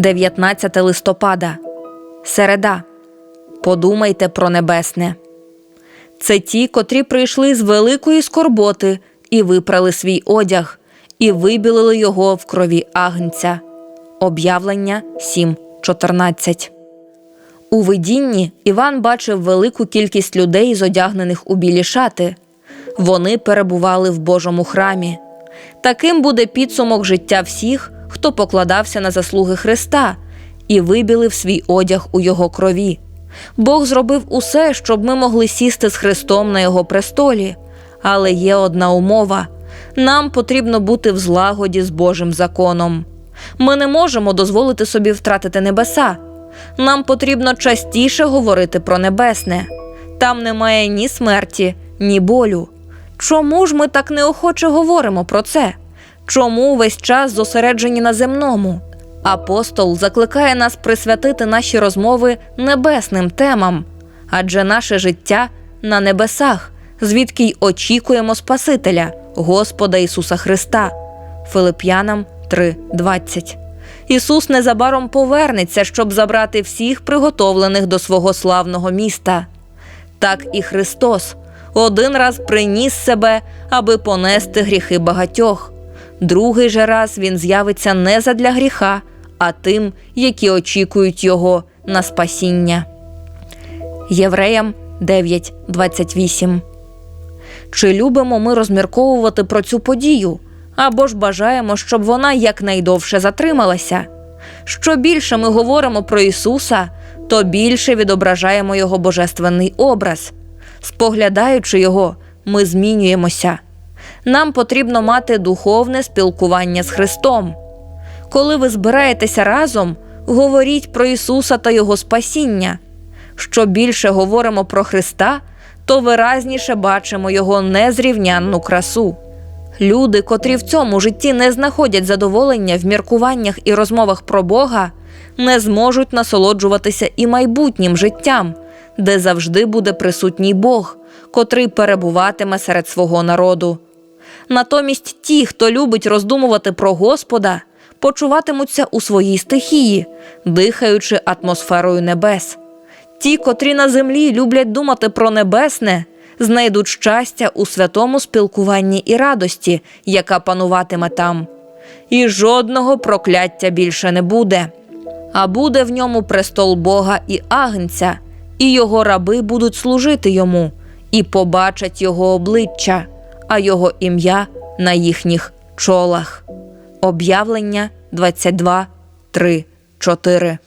19 листопада. Середа. Подумайте про небесне. Це ті, котрі прийшли з великої скорботи і випрали свій одяг, і вибілили його в крові агнця. Об'явлення 7.14. У видінні Іван бачив велику кількість людей, зодягнених у білі шати. Вони перебували в Божому храмі. Таким буде підсумок життя всіх, хто покладався на заслуги Христа і вибілив свій одяг у Його крові. Бог зробив усе, щоб ми могли сісти з Христом на Його престолі. Але є одна умова: нам потрібно бути в злагоді з Божим законом. Ми не можемо дозволити собі втратити небеса. Нам потрібно частіше говорити про небесне. Там немає ні смерті, ні болю. Чому ж ми так неохоче говоримо про це? Чому весь час зосереджені на земному? Апостол закликає нас присвятити наші розмови небесним темам, адже наше життя на небесах, звідки й очікуємо Спасителя, Господа Ісуса Христа. Филип'янам 3:20. Ісус незабаром повернеться, щоб забрати всіх приготовлених до свого славного міста. Так і Христос один раз приніс себе, аби понести гріхи багатьох. Другий же раз він з'явиться не задля гріха, а тим, які очікують його на спасіння. Євреям 9.28 Чи любимо ми розмірковувати про цю подію? Або ж бажаємо, щоб вона якнайдовше затрималася? Що більше ми говоримо про Ісуса, то більше відображаємо Його божественний образ. Споглядаючи його, ми змінюємося. Нам потрібно мати духовне спілкування з Христом. Коли ви збираєтеся разом, говоріть про Ісуса та Його спасіння. Що більше говоримо про Христа, то виразніше бачимо Його незрівнянну красу. Люди, котрі в цьому житті не знаходять задоволення в міркуваннях і розмовах про Бога, не зможуть насолоджуватися і майбутнім життям, де завжди буде присутній Бог, котрий перебуватиме серед свого народу. Натомість ті, хто любить роздумувати про Господа, почуватимуться у своїй стихії, дихаючи атмосферою небес. Ті, котрі на землі люблять думати про небесне, знайдуть щастя у святому спілкуванні і радості, яка пануватиме там. І жодного прокляття більше не буде, а буде в ньому престол Бога і Агнця, і його раби будуть служити йому, і побачать його обличчя, а його ім'я на їхніх чолах. Об'явлення 22, 3, 4